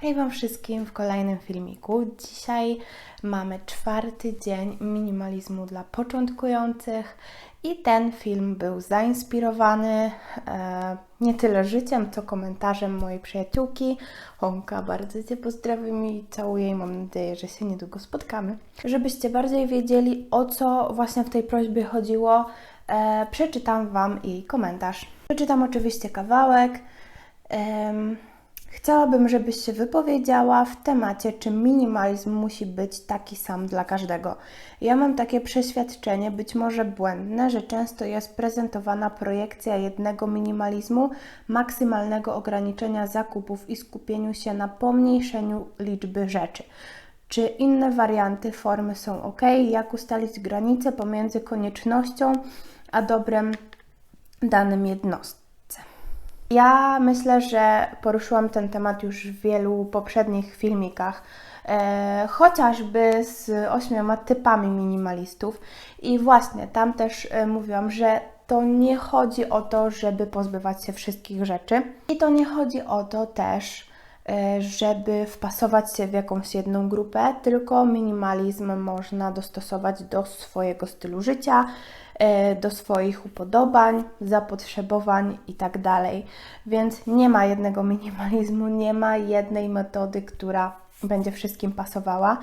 Hej Wam wszystkim w kolejnym filmiku. Dzisiaj mamy czwarty dzień minimalizmu dla początkujących i ten film był zainspirowany e, nie tyle życiem, co komentarzem mojej przyjaciółki. Honka, bardzo Cię pozdrawiam i całuję i mam nadzieję, że się niedługo spotkamy. Żebyście bardziej wiedzieli o co właśnie w tej prośbie chodziło, e, przeczytam Wam jej komentarz. Przeczytam oczywiście kawałek. Chciałabym, żebyś się wypowiedziała w temacie, czy minimalizm musi być taki sam dla każdego. Ja mam takie przeświadczenie, być może błędne, że często jest prezentowana projekcja jednego minimalizmu, maksymalnego ograniczenia zakupów i skupieniu się na pomniejszeniu liczby rzeczy. Czy inne warianty formy są ok? Jak ustalić granice pomiędzy koniecznością a dobrem danym jednostce? Ja myślę, że poruszyłam ten temat już w wielu poprzednich filmikach, e, chociażby z ośmioma typami minimalistów. I właśnie tam też e, mówiłam, że to nie chodzi o to, żeby pozbywać się wszystkich rzeczy, i to nie chodzi o to też, żeby wpasować się w jakąś jedną grupę, tylko minimalizm można dostosować do swojego stylu życia, e, do swoich upodobań, zapotrzebowań itd. Więc nie ma jednego minimalizmu, nie ma jednej metody, która będzie wszystkim pasowała.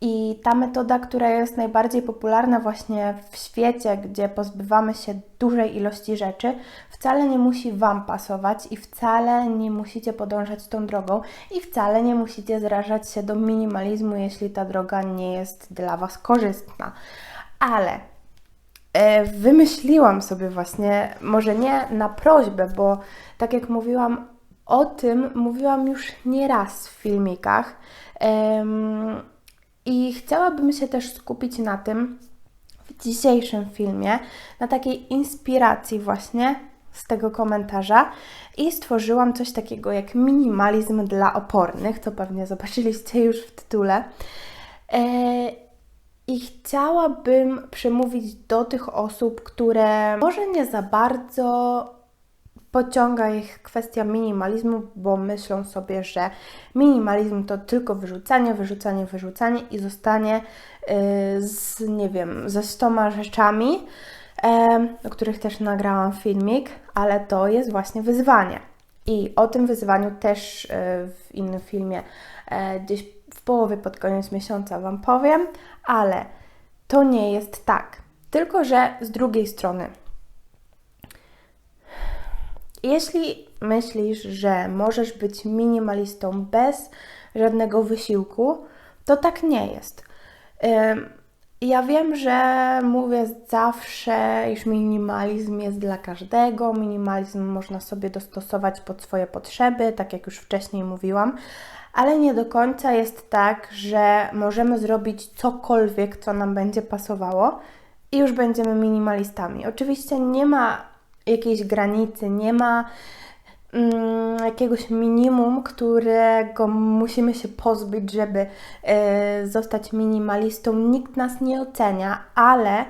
I ta metoda, która jest najbardziej popularna właśnie w świecie, gdzie pozbywamy się dużej ilości rzeczy, wcale nie musi Wam pasować i wcale nie musicie podążać tą drogą i wcale nie musicie zrażać się do minimalizmu, jeśli ta droga nie jest dla Was korzystna. Ale e, wymyśliłam sobie właśnie, może nie na prośbę, bo tak jak mówiłam, o tym mówiłam już nieraz w filmikach. I chciałabym się też skupić na tym w dzisiejszym filmie, na takiej inspiracji właśnie z tego komentarza i stworzyłam coś takiego jak minimalizm dla opornych, co pewnie zobaczyliście już w tytule. E, I chciałabym przemówić do tych osób, które może nie za bardzo pociąga ich kwestia minimalizmu, bo myślą sobie, że minimalizm to tylko wyrzucanie, wyrzucanie, wyrzucanie i zostanie yy, z, nie wiem, ze stoma rzeczami, o których też nagrałam filmik, ale to jest właśnie wyzwanie. I o tym wyzwaniu też yy, w innym filmie yy, gdzieś w połowie pod koniec miesiąca Wam powiem, ale to nie jest tak. Tylko, że z drugiej strony jeśli myślisz, że możesz być minimalistą bez żadnego wysiłku, to tak nie jest. Ja wiem, że mówię zawsze, iż minimalizm jest dla każdego, minimalizm można sobie dostosować pod swoje potrzeby, tak jak już wcześniej mówiłam, ale nie do końca jest tak, że możemy zrobić cokolwiek, co nam będzie pasowało i już będziemy minimalistami. Oczywiście nie ma jakiejś granicy, nie ma mm, jakiegoś minimum, którego musimy się pozbyć, żeby y, zostać minimalistą. Nikt nas nie ocenia, ale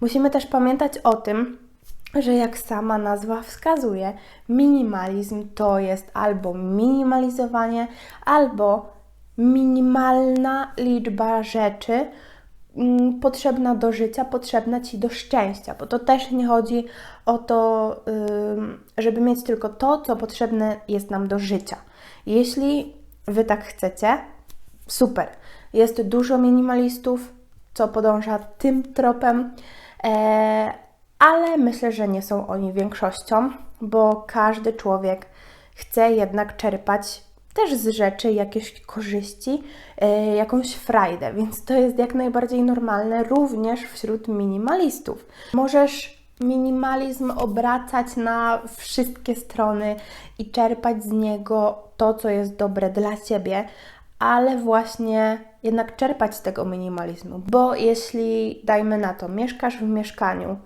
musimy też pamiętać o tym, że jak sama nazwa wskazuje, minimalizm to jest albo minimalizowanie, albo minimalna liczba rzeczy, potrzebna do życia, potrzebna Ci do szczęścia, bo to też nie chodzi o to, żeby mieć tylko to, co potrzebne jest nam do życia. Jeśli Wy tak chcecie, super. Jest dużo minimalistów, co podąża tym tropem, e, ale myślę, że nie są oni większością, bo każdy człowiek chce jednak czerpać też z rzeczy jakieś korzyści, yy, jakąś frajdę, więc to jest jak najbardziej normalne również wśród minimalistów. Możesz minimalizm obracać na wszystkie strony i czerpać z niego to, co jest dobre dla ciebie, ale właśnie jednak czerpać z tego minimalizmu, bo jeśli, dajmy na to, mieszkasz w mieszkaniu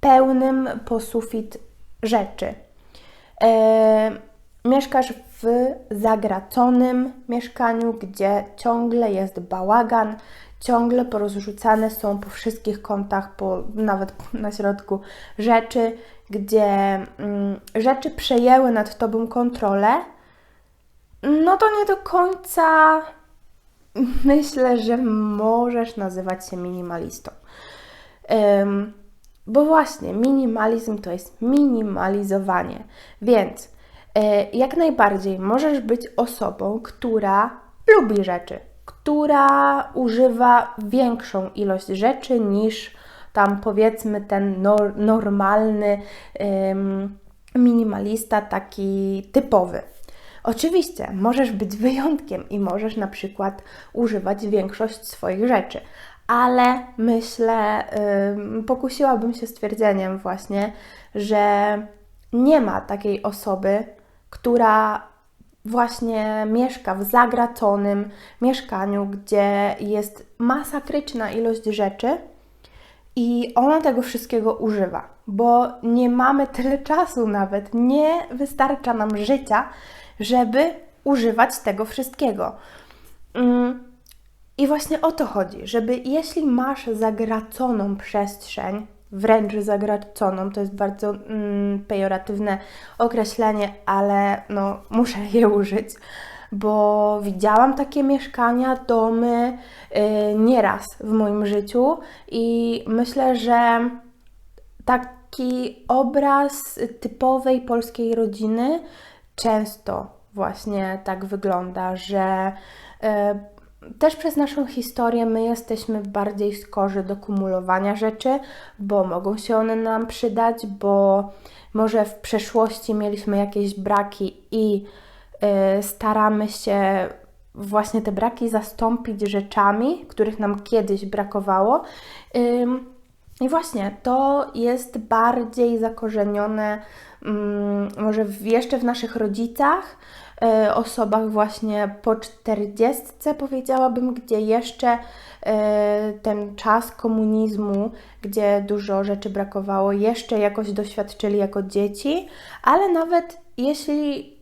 pełnym po sufit rzeczy, yy, mieszkasz w zagraconym mieszkaniu, gdzie ciągle jest bałagan, ciągle porozrzucane są po wszystkich kątach, po, nawet na środku rzeczy, gdzie mm, rzeczy przejęły nad tobą kontrolę, no to nie do końca myślę, że możesz nazywać się minimalistą. Um, bo właśnie minimalizm to jest minimalizowanie. Więc jak najbardziej możesz być osobą, która lubi rzeczy, która używa większą ilość rzeczy niż tam powiedzmy ten nor normalny ym, minimalista, taki typowy. Oczywiście możesz być wyjątkiem i możesz na przykład używać większość swoich rzeczy, ale myślę, yy, pokusiłabym się stwierdzeniem właśnie, że nie ma takiej osoby, która właśnie mieszka w zagraconym mieszkaniu, gdzie jest masakryczna ilość rzeczy i ona tego wszystkiego używa, bo nie mamy tyle czasu nawet, nie wystarcza nam życia, żeby używać tego wszystkiego. Mm, I właśnie o to chodzi, żeby jeśli masz zagraconą przestrzeń, wręcz zagraconą, to jest bardzo mm, pejoratywne określenie, ale no, muszę je użyć, bo widziałam takie mieszkania, domy yy, nieraz w moim życiu i myślę, że taki obraz typowej polskiej rodziny często właśnie tak wygląda, że y, też przez naszą historię my jesteśmy bardziej skorzy do kumulowania rzeczy, bo mogą się one nam przydać, bo może w przeszłości mieliśmy jakieś braki i y, staramy się właśnie te braki zastąpić rzeczami, których nam kiedyś brakowało. I właśnie to jest bardziej zakorzenione mm, może jeszcze w naszych rodzicach, osobach właśnie po czterdziestce powiedziałabym, gdzie jeszcze e, ten czas komunizmu, gdzie dużo rzeczy brakowało, jeszcze jakoś doświadczyli jako dzieci, ale nawet jeśli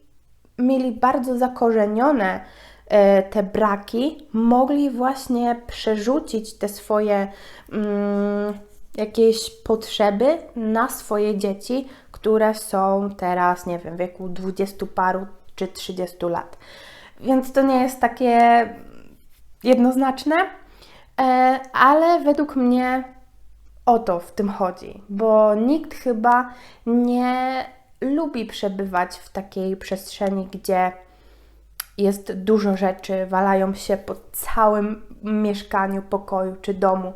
mieli bardzo zakorzenione e, te braki, mogli właśnie przerzucić te swoje mm, jakieś potrzeby na swoje dzieci, które są teraz, nie wiem, w wieku dwudziestu paru czy trzydziestu lat. Więc to nie jest takie jednoznaczne, e, ale według mnie o to w tym chodzi, bo nikt chyba nie lubi przebywać w takiej przestrzeni, gdzie jest dużo rzeczy, walają się po całym mieszkaniu, pokoju czy domu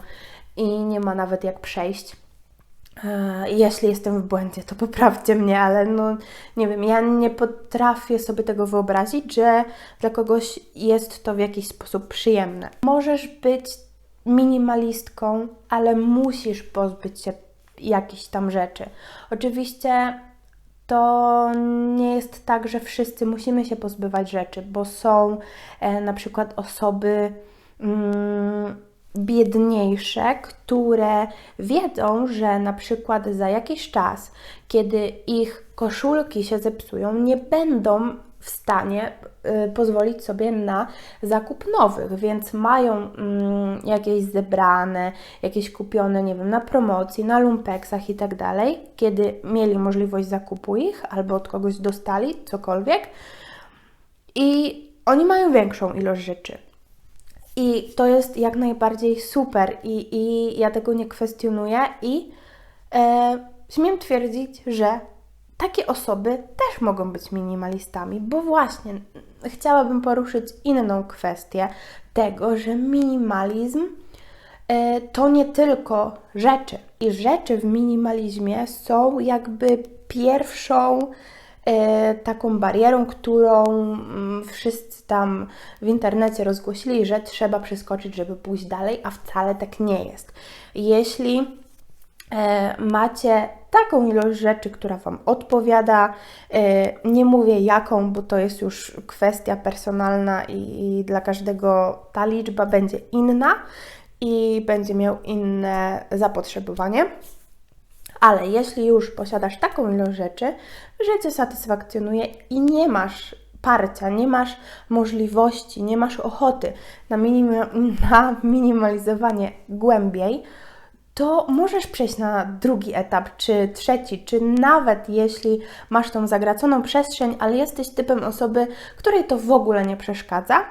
i nie ma nawet jak przejść. E, jeśli jestem w błędzie, to poprawcie mnie, ale no nie wiem, ja nie potrafię sobie tego wyobrazić, że dla kogoś jest to w jakiś sposób przyjemne. Możesz być minimalistką, ale musisz pozbyć się jakichś tam rzeczy. Oczywiście to nie jest tak, że wszyscy musimy się pozbywać rzeczy, bo są e, na przykład osoby. Mm, biedniejsze, które wiedzą, że na przykład za jakiś czas, kiedy ich koszulki się zepsują, nie będą w stanie y, pozwolić sobie na zakup nowych, więc mają mm, jakieś zebrane, jakieś kupione, nie wiem, na promocji, na lumpeksach i tak dalej, kiedy mieli możliwość zakupu ich albo od kogoś dostali, cokolwiek. I oni mają większą ilość rzeczy. I to jest jak najbardziej super i, i ja tego nie kwestionuję i e, śmiem twierdzić, że takie osoby też mogą być minimalistami, bo właśnie chciałabym poruszyć inną kwestię tego, że minimalizm e, to nie tylko rzeczy. I rzeczy w minimalizmie są jakby pierwszą taką barierą, którą mm, wszyscy tam w internecie rozgłosili, że trzeba przeskoczyć, żeby pójść dalej, a wcale tak nie jest. Jeśli e, macie taką ilość rzeczy, która Wam odpowiada. E, nie mówię jaką, bo to jest już kwestia personalna i dla każdego ta liczba będzie inna i będzie miał inne zapotrzebowanie. Ale jeśli już posiadasz taką ilość rzeczy, że Cię satysfakcjonuje i nie masz parcia, nie masz możliwości, nie masz ochoty na, minim na minimalizowanie głębiej, to możesz przejść na drugi etap, czy trzeci, czy nawet jeśli masz tą zagraconą przestrzeń, ale jesteś typem osoby, której to w ogóle nie przeszkadza,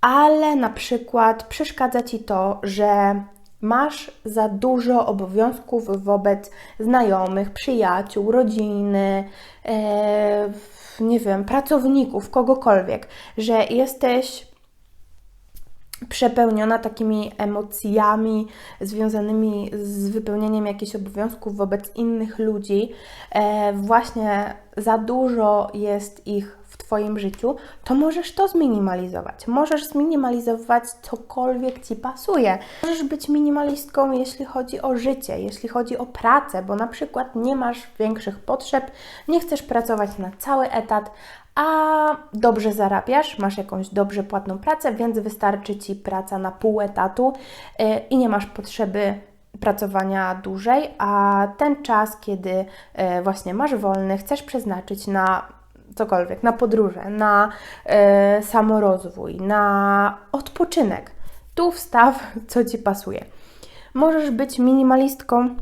ale na przykład przeszkadza ci to, że masz za dużo obowiązków wobec znajomych, przyjaciół, rodziny, e, nie wiem, pracowników, kogokolwiek, że jesteś przepełniona takimi emocjami związanymi z wypełnieniem jakichś obowiązków wobec innych ludzi, e, właśnie za dużo jest ich w Twoim życiu, to możesz to zminimalizować. Możesz zminimalizować cokolwiek Ci pasuje. Możesz być minimalistką, jeśli chodzi o życie, jeśli chodzi o pracę, bo na przykład nie masz większych potrzeb, nie chcesz pracować na cały etat, a dobrze zarabiasz, masz jakąś dobrze płatną pracę, więc wystarczy Ci praca na pół etatu yy, i nie masz potrzeby pracowania dłużej, a ten czas, kiedy yy, właśnie masz wolny, chcesz przeznaczyć na cokolwiek, na podróże, na yy, samorozwój, na odpoczynek. Tu wstaw, co Ci pasuje. Możesz być minimalistką,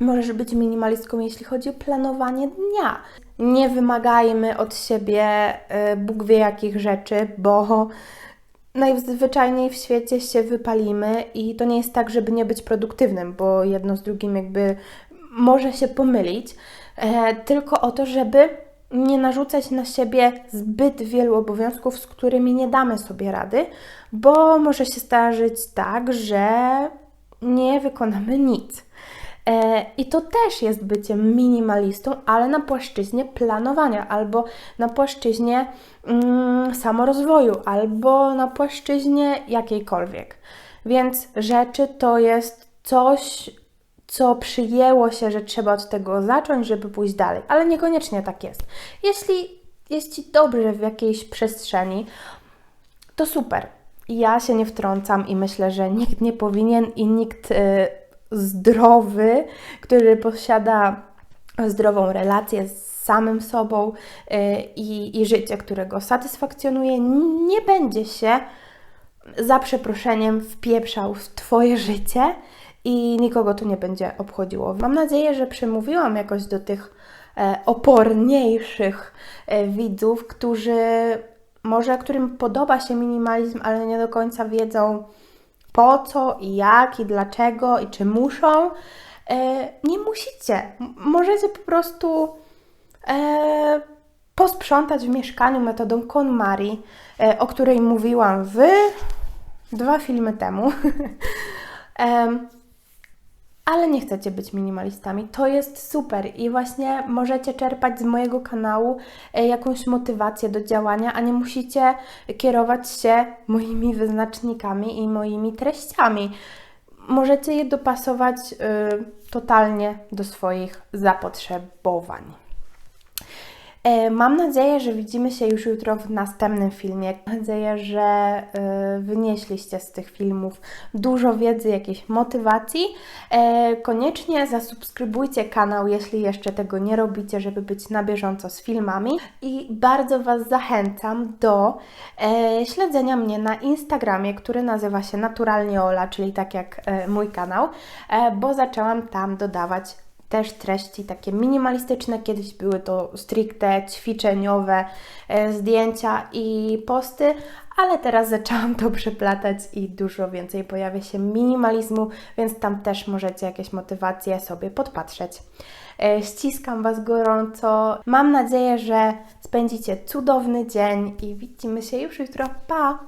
możesz być minimalistką, jeśli chodzi o planowanie dnia. Nie wymagajmy od siebie y, Bóg wie jakich rzeczy, bo najzwyczajniej w świecie się wypalimy i to nie jest tak, żeby nie być produktywnym, bo jedno z drugim jakby może się pomylić, e, tylko o to, żeby nie narzucać na siebie zbyt wielu obowiązków, z którymi nie damy sobie rady, bo może się zdarzyć tak, że nie wykonamy nic. E, I to też jest bycie minimalistą, ale na płaszczyźnie planowania, albo na płaszczyźnie mm, samorozwoju, albo na płaszczyźnie jakiejkolwiek. Więc rzeczy to jest coś, co przyjęło się, że trzeba od tego zacząć, żeby pójść dalej, ale niekoniecznie tak jest. Jeśli jest Ci dobrze w jakiejś przestrzeni, to super. Ja się nie wtrącam i myślę, że nikt nie powinien i nikt. Yy, zdrowy, który posiada zdrową relację z samym sobą y, i, i życie, które go satysfakcjonuje, nie będzie się za przeproszeniem wpieprzał w Twoje życie i nikogo to nie będzie obchodziło. Mam nadzieję, że przemówiłam jakoś do tych e, oporniejszych e, widzów, którzy może którym podoba się minimalizm, ale nie do końca wiedzą, po co i jak i dlaczego i czy muszą. E, nie musicie. Możecie po prostu posprzątać w mieszkaniu metodą KonMari, o której mówiłam w dwa filmy temu. ale nie chcecie być minimalistami. To jest super i właśnie możecie czerpać z mojego kanału e, jakąś motywację do działania, a nie musicie kierować się moimi wyznacznikami i moimi treściami. Możecie je dopasować y, totalnie do swoich zapotrzebowań. E, mam nadzieję, że widzimy się już jutro w następnym filmie. Mam nadzieję, że e, wynieśliście z tych filmów dużo wiedzy, jakiejś motywacji. E, koniecznie zasubskrybujcie kanał, jeśli jeszcze tego nie robicie, żeby być na bieżąco z filmami. I bardzo Was zachęcam do śledzenia mnie na Instagramie, który nazywa się Naturalnie Ola, czyli tak jak mój kanał, bo zaczęłam tam dodawać też treści takie minimalistyczne. Kiedyś były to stricte ćwiczeniowe e, zdjęcia i posty, ale teraz zaczęłam to przeplatać i dużo więcej pojawia się minimalizmu, więc tam też możecie jakieś motywacje sobie podpatrzeć. E, ściskam Was gorąco. Mam nadzieję, że spędzicie cudowny dzień i widzimy się już jutro. Pa!